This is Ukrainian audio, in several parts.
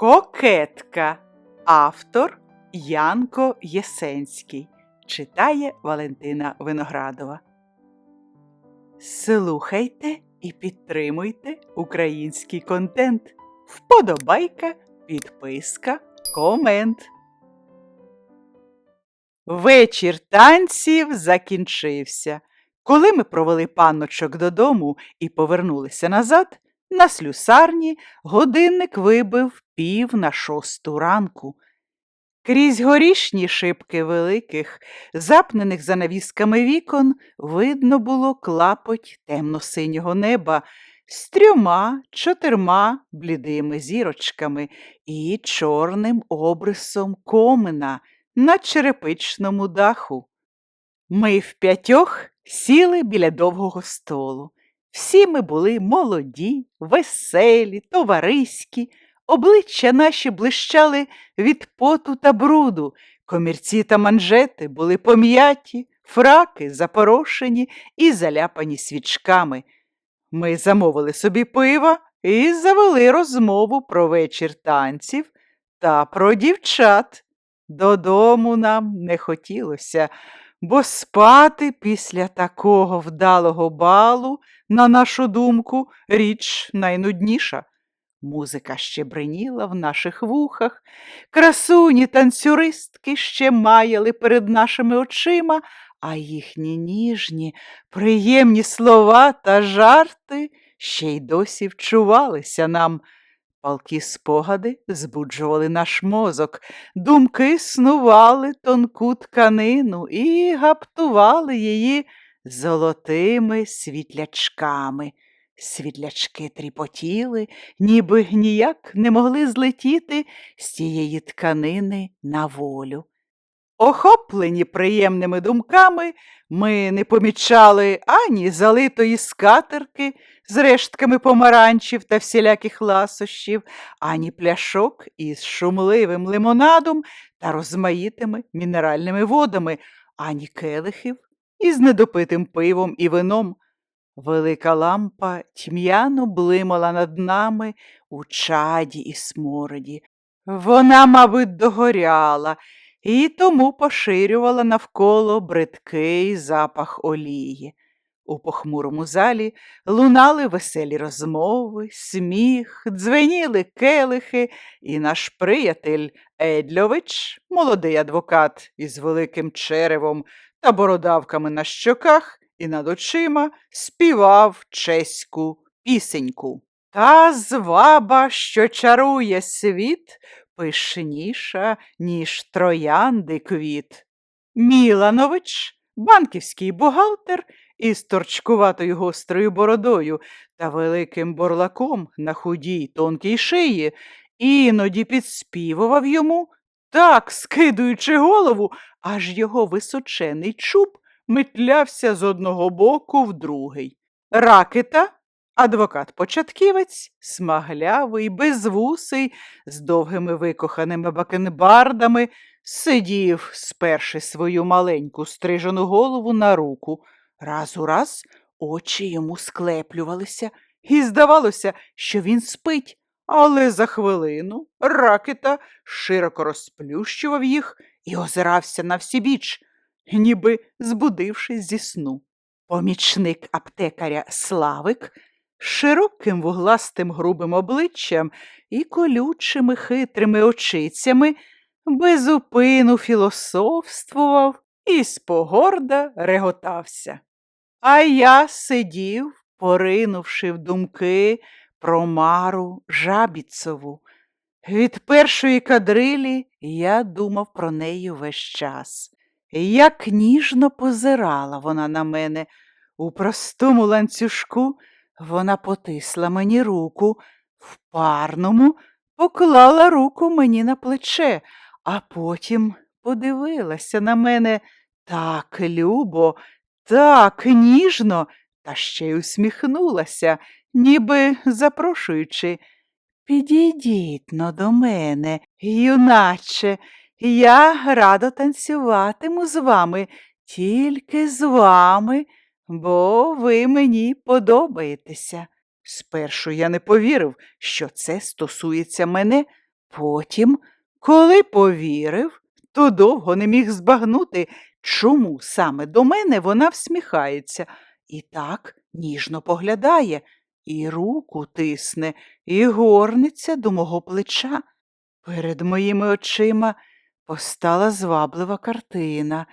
Кокетка. Автор Янко Єсенський. Читає Валентина Виноградова. Слухайте і підтримуйте український контент. Вподобайка, підписка, комент. Вечір танців закінчився. Коли ми провели панночок додому і повернулися назад, на слюсарні годинник вибив пів на шосту ранку. Крізь горішні шибки великих, запнених занавісками вікон, видно було клапоть темно-синього неба з трьома чотирма блідими зірочками і чорним обрисом комина на черепичному даху. Ми вп'ятьох сіли біля довгого столу. Всі ми були молоді, веселі, товариські, обличчя наші блищали від поту та бруду, комірці та манжети були пом'яті, фраки запорошені і заляпані свічками. Ми замовили собі пива і завели розмову про вечір танців та про дівчат. Додому нам не хотілося, бо спати після такого вдалого балу, на нашу думку, річ найнудніша. Музика ще бриніла в наших вухах, красуні танцюристки ще маяли перед нашими очима, а їхні ніжні, приємні слова та жарти ще й досі вчувалися нам. Палкі спогади збуджували наш мозок, думки снували тонку тканину і гаптували її золотими світлячками. Світлячки тріпотіли, ніби ніяк не могли злетіти з тієї тканини на волю. Охоплені приємними думками, ми не помічали ані залитої скатерки з рештками помаранчів та всіляких ласощів, ані пляшок із шумливим лимонадом та розмаїтими мінеральними водами, ані келихів із недопитим пивом і вином. Велика лампа тьмяно блимала над нами у чаді і смороді. Вона, мабуть, догоряла і тому поширювала навколо бридкий запах олії. У похмурому залі лунали веселі розмови, сміх, дзвеніли келихи, і наш приятель Едльович, молодий адвокат із великим черевом та бородавками на щоках і над очима, співав чеську пісеньку. Та зваба, що чарує світ, пишніша, ніж троянди квіт. Міланович, банківський бухгалтер із торчкуватою гострою бородою та великим борлаком на худій тонкій шиї, іноді підспівував йому, так скидуючи голову, аж його височений чуб метлявся з одного боку в другий. Ракета, адвокат-початківець, смаглявий, безвусий, з довгими викоханими бакенбардами, сидів, сперши свою маленьку стрижену голову на руку. Раз у раз очі йому склеплювалися, і здавалося, що він спить, але за хвилину ракета широко розплющував їх і озирався на всібіч, ніби збудившись зі сну. Помічник аптекаря Славик широким вугластим грубим обличчям і колючими хитрими очицями безупину філософствував і спогорда реготався. А я сидів, поринувши в думки про Мару Жабіцову. Від першої кадрилі я думав про неї весь час. Як ніжно позирала вона на мене. У простому ланцюжку вона потисла мені руку, в парному поклала руку мені на плече, а потім подивилася на мене так любо, так ніжно, та ще й усміхнулася, ніби запрошуючи. Підійдіть но до мене, юначе, я радо танцюватиму з вами, тільки з вами, бо ви мені подобаєтеся. Спершу я не повірив, що це стосується мене, Потім, коли повірив, то довго не міг збагнути, чому саме до мене вона всміхається, і так ніжно поглядає, і руку тисне, і горниться до мого плеча. Перед моїми очима постала зваблива картина.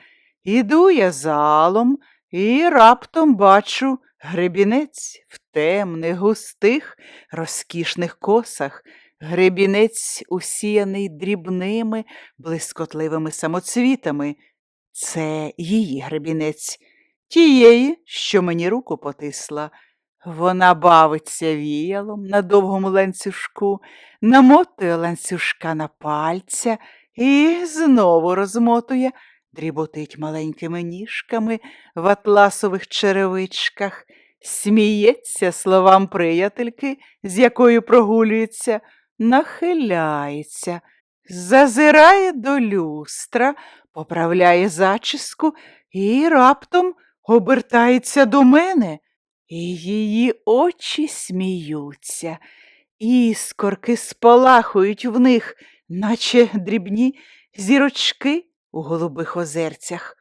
Іду я залом і раптом бачу гребінець в темних, густих, розкішних косах, гребінець, усіяний дрібними, блискотливими самоцвітами. Це її гребінець, тієї, що мені руку потисла. Вона бавиться віялом на довгому ланцюжку, намотує ланцюжка на пальця і знову розмотує, дріботить маленькими ніжками в атласових черевичках, сміється словам приятельки, з якою прогулюється, нахиляється, зазирає до люстра, поправляє зачіску і раптом обертається до мене. І її очі сміються, іскорки спалахують в них, наче дрібні зірочки у голубих озерцях.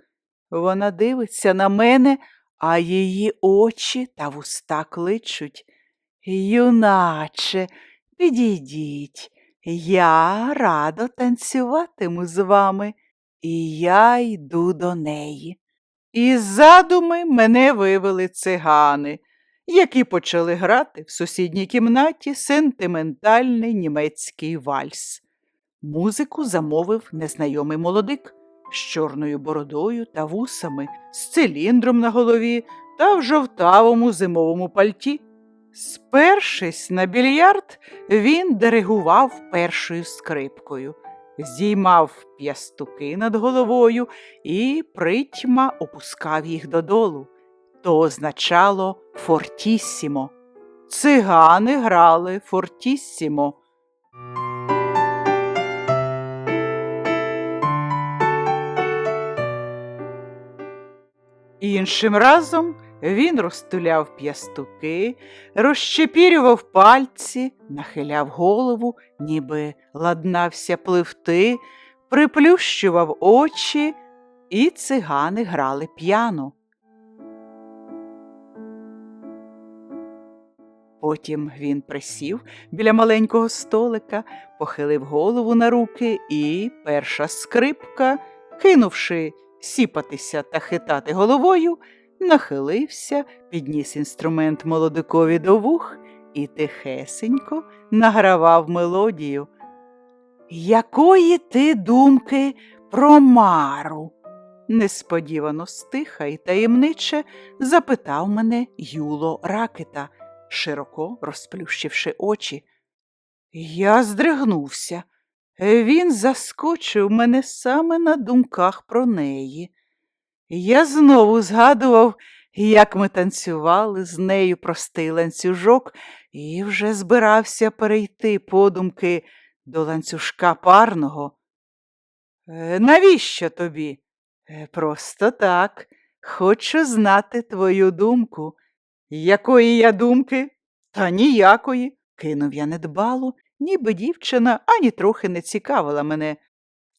Вона дивиться на мене, а її очі та вуста кличуть. Юначе, підійдіть, я радо танцюватиму з вами, і я йду до неї. Із задуми мене вивели цигани, які почали грати в сусідній кімнаті сентиментальний німецький вальс. Музику замовив незнайомий молодик з чорною бородою та вусами, з циліндром на голові та в жовтавому зимовому пальті. Спершись на більярд, він диригував першою скрипкою, здіймав п'ястуки над головою і притьма опускав їх додолу. То означало фортісімо. Цигани грали фортісімо. Іншим разом він розтуляв п'ястуки, розщепірював пальці, нахиляв голову, ніби ладнався пливти, приплющував очі, і цигани грали п'яно. Потім він присів біля маленького столика, похилив голову на руки, і перша скрипка, кинувши сіпатися та хитати головою, нахилився, підніс інструмент молодикові до вух і тихесенько награвав мелодію. Якої ти думки про Мару? несподівано стиха й таємниче запитав мене Юло Ракета, широко розплющивши очі. Я здригнувся. Він заскочив мене саме на думках про неї. Я знову згадував, як ми танцювали з нею простий ланцюжок, і вже збирався перейти подумки до ланцюжка парного. «Е, Навіщо тобі? «Е, Просто так. Хочу знати твою думку. Якої я думки? Та ніякої, кинув я недбало, ніби дівчина ані трохи не цікавила мене.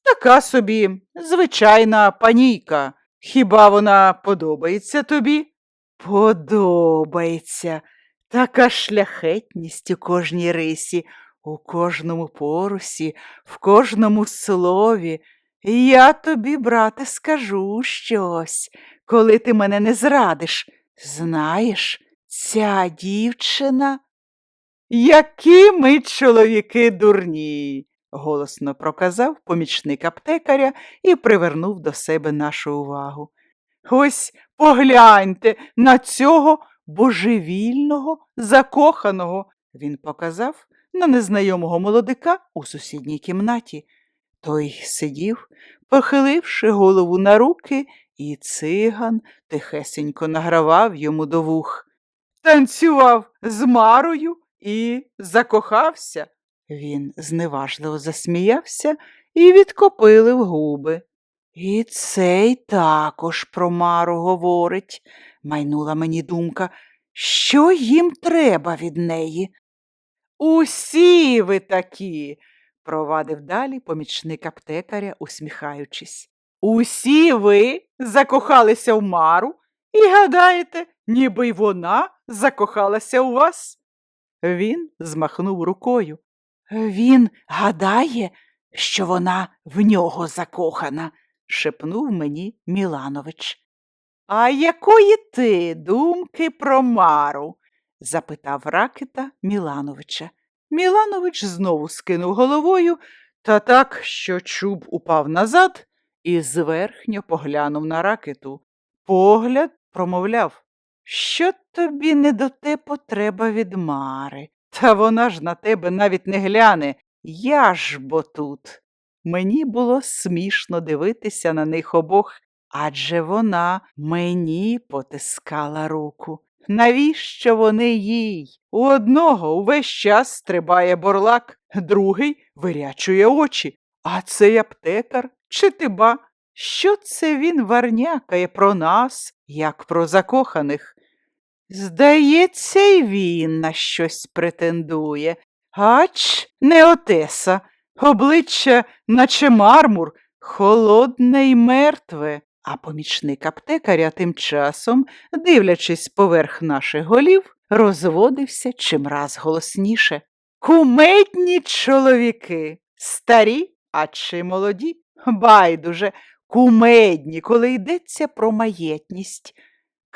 Така собі звичайна панійка. Хіба вона подобається тобі? Подобається. Така шляхетність у кожній рисі, у кожному порусі, в кожному слові. Я тобі, брате, скажу щось, коли ти мене не зрадиш. Знаєш, ця дівчина. Які ми чоловіки дурні, голосно проказав помічник аптекаря і привернув до себе нашу увагу. Ось погляньте на цього божевільного, закоханого, він показав на незнайомого молодика у сусідній кімнаті. Той сидів, похиливши голову на руки, і циган тихесенько награвав йому до вух. Танцював з Марою і закохався. Він зневажливо засміявся і відкопилив губи. І цей також про Мару говорить, майнула мені думка, що їм треба від неї. Усі ви такі, провадив далі помічник аптекаря, усміхаючись. Усі ви закохалися в Мару і гадаєте, ніби й вона закохалася у вас? Він змахнув рукою. Він гадає, що вона в нього закохана, шепнув мені Міланович. А якої ти думки про Мару? запитав Ракета Мілановича. Міланович знову скинув головою та так, що чуб упав назад і зверхньо поглянув на ракету. Погляд промовляв, що тобі не до те потреба від Мари. Та вона ж на тебе навіть не гляне. Я ж бо тут. Мені було смішно дивитися на них обох, адже вона мені потискала руку. Навіщо вони їй? У одного увесь час стрибає борлак, другий вирячує очі. А цей аптекар чи ти ба? Що це він варнякає про нас, як про закоханих? Здається, й він на щось претендує. Ач, не Отеса, обличчя, наче мармур, холодне й мертве. А помічник аптекаря тим часом, дивлячись поверх наших голів, розводився чимраз голосніше. Кумедні чоловіки, старі, а чи молоді? Байдуже, кумедні, коли йдеться про маєтність.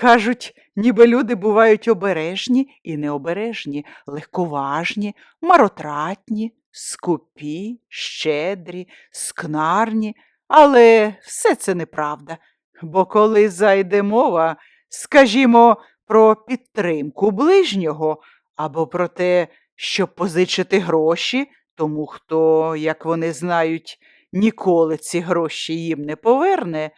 Кажуть, ніби люди бувають обережні і необережні, легковажні, маротратні, скупі, щедрі, скнарні, але все це неправда. Бо коли зайде мова, скажімо, про підтримку ближнього або про те, щоб позичити гроші тому, хто, як вони знають, ніколи ці гроші їм не поверне,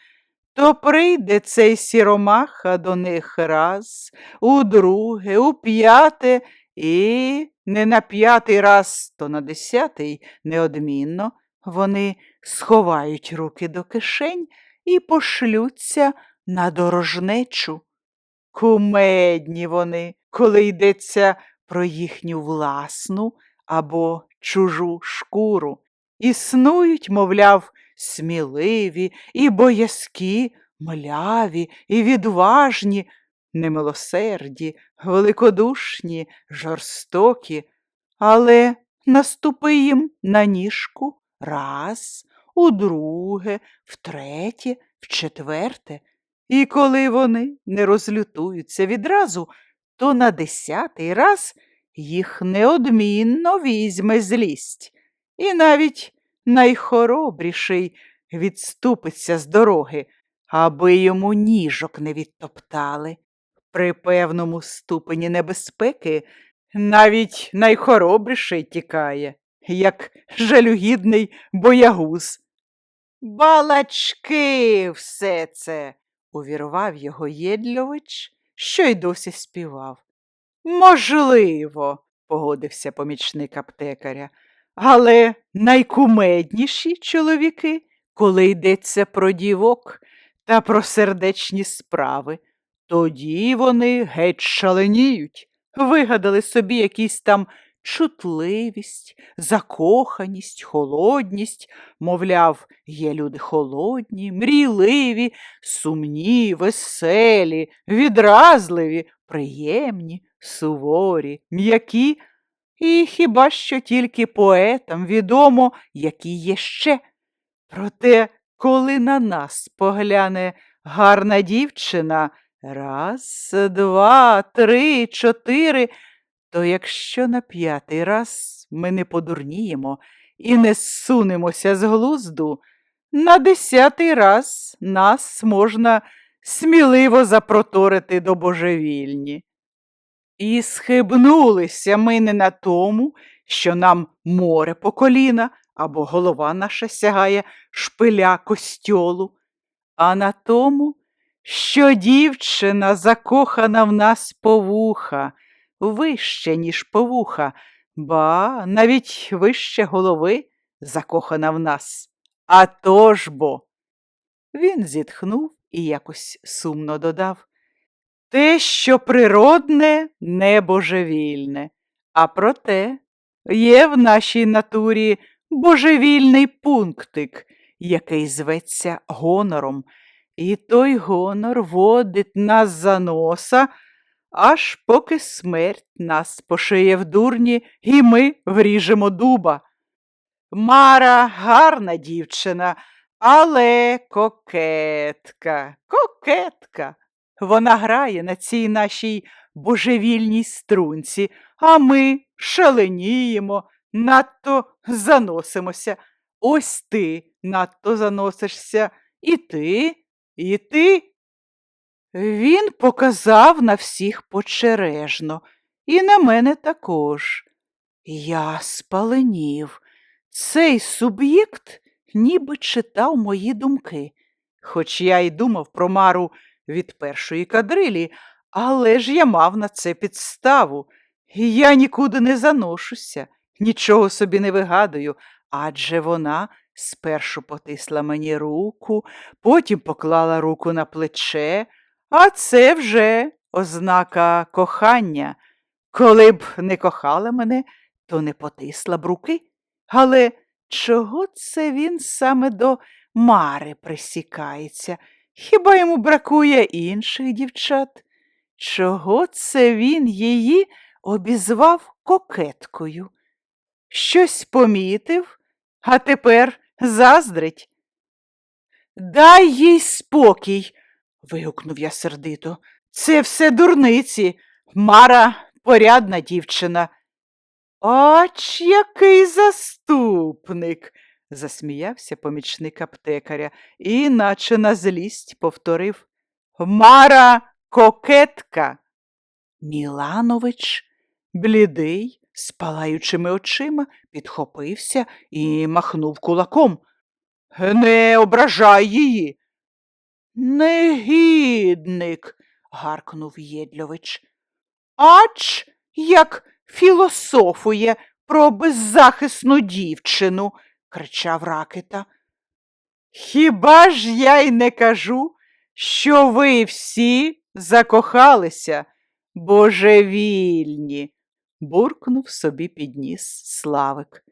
то прийде цей сіромаха до них раз, у друге, у п'яте і не на п'ятий раз, то на десятий неодмінно вони сховають руки до кишень і пошлються на дорожнечу. Кумедні вони, коли йдеться про їхню власну або чужу шкуру. Існують, мовляв, сміливі і боязкі, мляві і відважні, немилосерді, великодушні, жорстокі, але наступи їм на ніжку раз, удруге, втретє, вчетверте, і коли вони не розлютуються відразу, то на десятий раз їх неодмінно візьме злість, і навіть найхоробріший відступиться з дороги, аби йому ніжок не відтоптали. При певному ступені небезпеки навіть найхоробріший тікає, як жалюгідний боягуз. Балачки все це, увірвав його Єдльович, що й досі співав. Можливо, погодився помічник аптекаря, але найкумедніші чоловіки, коли йдеться про дівок та про сердечні справи, тоді вони геть шаленіють, вигадали собі якісь там чутливість, закоханість, холодність, мовляв, є люди холодні, мрійливі, сумні, веселі, відразливі, приємні, суворі, м'які, і хіба що тільки поетам відомо, які є ще. Проте, коли на нас погляне гарна дівчина, раз, два, три, чотири, то якщо на п'ятий раз ми не подурніємо і не зсунемося з глузду, на десятий раз нас можна сміливо запроторити до божевільні. І схибнулися ми не на тому, що нам море по коліна або голова наша сягає шпиля костьолу, а на тому, що дівчина закохана в нас по вуха, вище, ніж по вуха, ба навіть вище голови закохана в нас. А то ж бо. Він зітхнув і якось сумно додав. Те, що природне, не божевільне, а проте є в нашій натурі божевільний пунктик, який зветься гонором, і той гонор водить нас за носа, аж поки смерть нас пошиє в дурні, і ми вріжемо дуба. Мара гарна дівчина, але кокетка, кокетка. Вона грає на цій нашій божевільній струнці, а ми шаленіємо, надто заносимося. Ось ти надто заносишся, і ти, і ти. Він показав на всіх почережно, і на мене також. Я спаленів. Цей суб'єкт ніби читав мої думки, хоч я й думав про Мару від першої кадрилі, але ж я мав на це підставу. Я нікуди не заношуся, нічого собі не вигадую, адже вона спершу потисла мені руку, потім поклала руку на плече, а це вже ознака кохання. Коли б не кохала мене, то не потисла б руки. Але чого це він саме до Мари присікається? Хіба йому бракує інших дівчат? Чого це він її обізвав кокеткою? Щось помітив, а тепер заздрить. Дай їй спокій, вигукнув я сердито. Це все дурниці. Мара порядна дівчина. Ач який заступник, засміявся помічник аптекаря і, наче на злість, повторив Мара кокетка. Міланович, блідий, з палаючими очима, підхопився і махнув кулаком. Не ображай її. Негідник, гаркнув Єдльович. Ач як філософує про беззахисну дівчину, кричав Ракета. Хіба ж я й не кажу, що ви всі закохалися, божевільні, буркнув собі підніс Славик.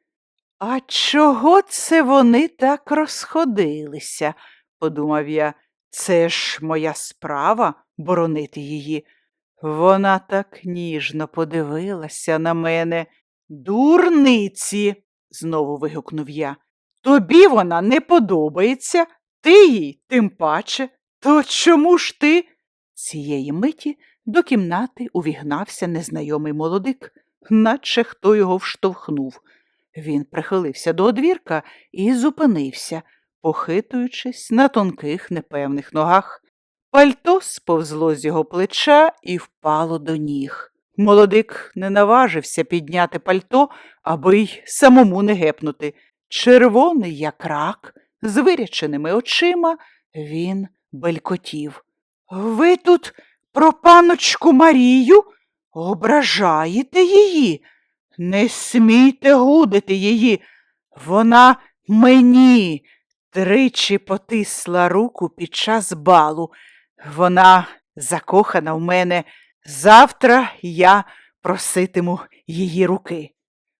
А чого це вони так розходилися? подумав я. Це ж моя справа боронити її. Вона так ніжно подивилася на мене. Дурниці, знову вигукнув я. Тобі вона не подобається, ти їй тим паче. То чому ж ти? Цієї миті до кімнати увігнався незнайомий молодик, наче хто його вштовхнув. Він прихилився до одвірка і зупинився, похитуючись на тонких непевних ногах. Пальто сповзло з його плеча і впало до ніг. Молодик не наважився підняти пальто, аби й самому не гепнути. Червоний, як рак, з виряченими очима, він белькотів. Ви тут про паночку Марію ображаєте її? Не смійте гудити її. Вона мені тричі потисла руку під час балу. Вона закохана в мене. Завтра я проситиму її руки.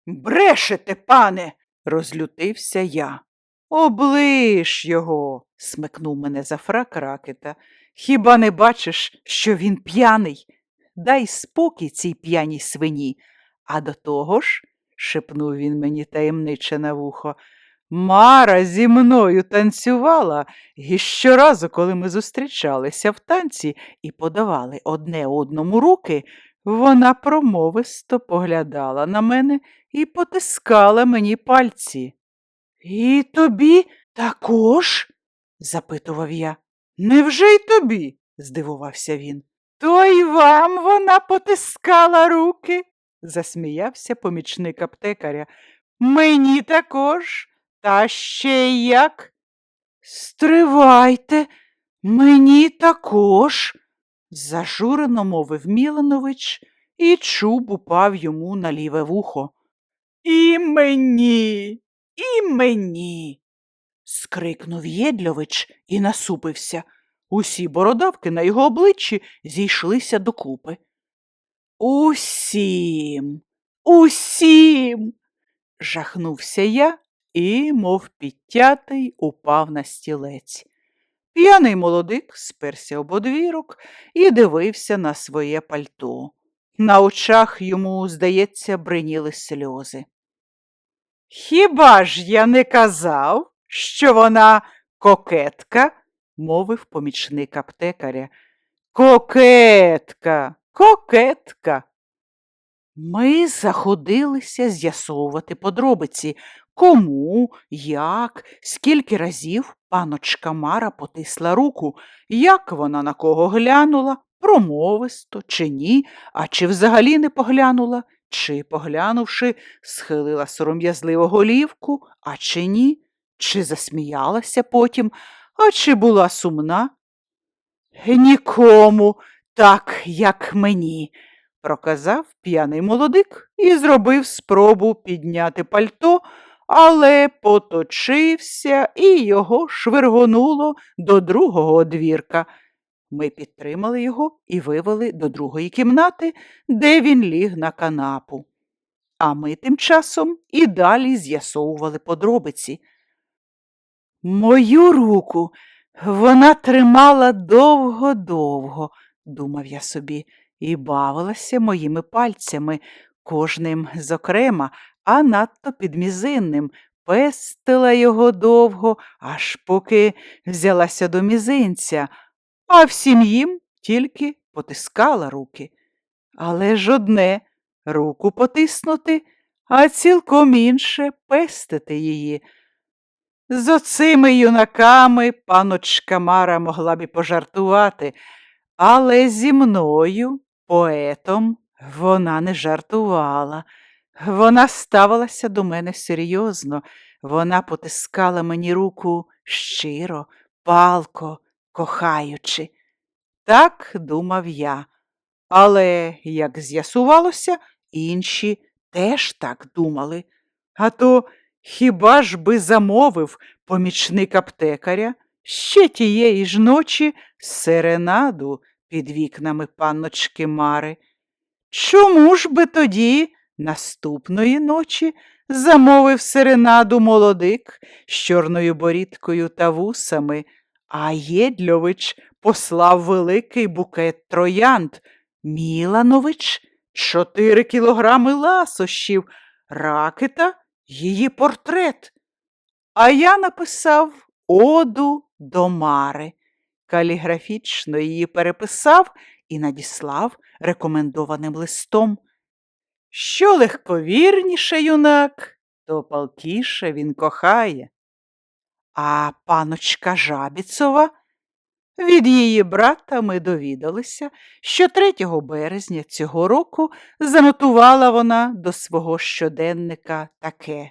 Брешете, пане, розлютився я. Оближ його, смикнув мене за фрак ракета. Хіба не бачиш, що він п'яний? Дай спокій цій п'яній свині. А до того ж, шепнув він мені таємниче на вухо, Мара зі мною танцювала, і щоразу, коли ми зустрічалися в танці і подавали одне одному руки, вона промовисто поглядала на мене і потискала мені пальці. І тобі також? запитував я. Невже й тобі? здивувався він. То й вам вона потискала руки, засміявся помічник аптекаря. Мені також. Та ще як? Стривайте, мені також, зажурено мовив Міланович, і чуб упав йому на ліве вухо. І мені, і мені. скрикнув Єдльович і насупився. Усі бородавки на його обличчі зійшлися докупи. Усім, усім. жахнувся я і, мов підтятий, упав на стілець. П'яний молодик сперся об одвірок і дивився на своє пальто. На очах йому, здається, бриніли сльози. Хіба ж я не казав, що вона кокетка? мовив помічник аптекаря. Кокетка, кокетка. Ми заходилися з'ясовувати подробиці, кому, як, скільки разів паночка Мара потисла руку, як вона на кого глянула, промовисто чи ні, а чи взагалі не поглянула, чи, поглянувши, схилила сором'язливо голівку, а чи ні, чи засміялася потім, а чи була сумна. Нікому так, як мені, проказав п'яний молодик і зробив спробу підняти пальто, але поточився і його швиргонуло до другого одвірка. Ми підтримали його і вивели до другої кімнати, де він ліг на канапу. А ми тим часом і далі з'ясовували подробиці. Мою руку вона тримала довго-довго, думав я собі, і бавилася моїми пальцями, кожним зокрема, а надто підмізинним, пестила його довго, аж поки взялася до мізинця, а всім їм тільки потискала руки. Але ж одне руку потиснути, а цілком інше пестити її. З оцими юнаками паночка Мара могла б і пожартувати, але зі мною, поетом, вона не жартувала. Вона ставилася до мене серйозно, вона потискала мені руку щиро, палко, кохаючи. Так думав я. Але, як з'ясувалося, інші теж так думали. А то хіба ж би замовив помічник аптекаря ще тієї ж ночі серенаду під вікнами панночки Мари? Чому ж би тоді наступної ночі замовив серенаду молодик з чорною борідкою та вусами, а Єдльович послав великий букет троянд, Міланович чотири кілограми ласощів, ракета її портрет. А я написав оду до Мари, каліграфічно її переписав і надіслав рекомендованим листом. Що легковірніше юнак, то палкіше він кохає. А паночка Жабіцова від її брата ми довідалися, що 3 березня цього року занотувала вона до свого щоденника таке.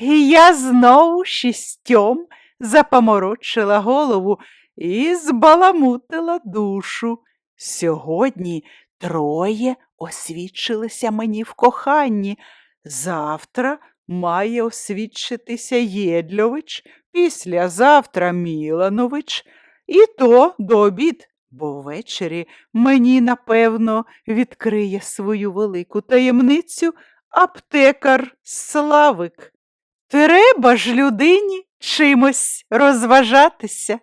І я знову шістьом запоморочила голову і збаламутила душу. Сьогодні троє освідчилися мені в коханні. Завтра має освідчитися Єдльович, післязавтра Міланович, і то до обід, бо ввечері мені, напевно, відкриє свою велику таємницю аптекар Славик. Треба ж людині чимось розважатися.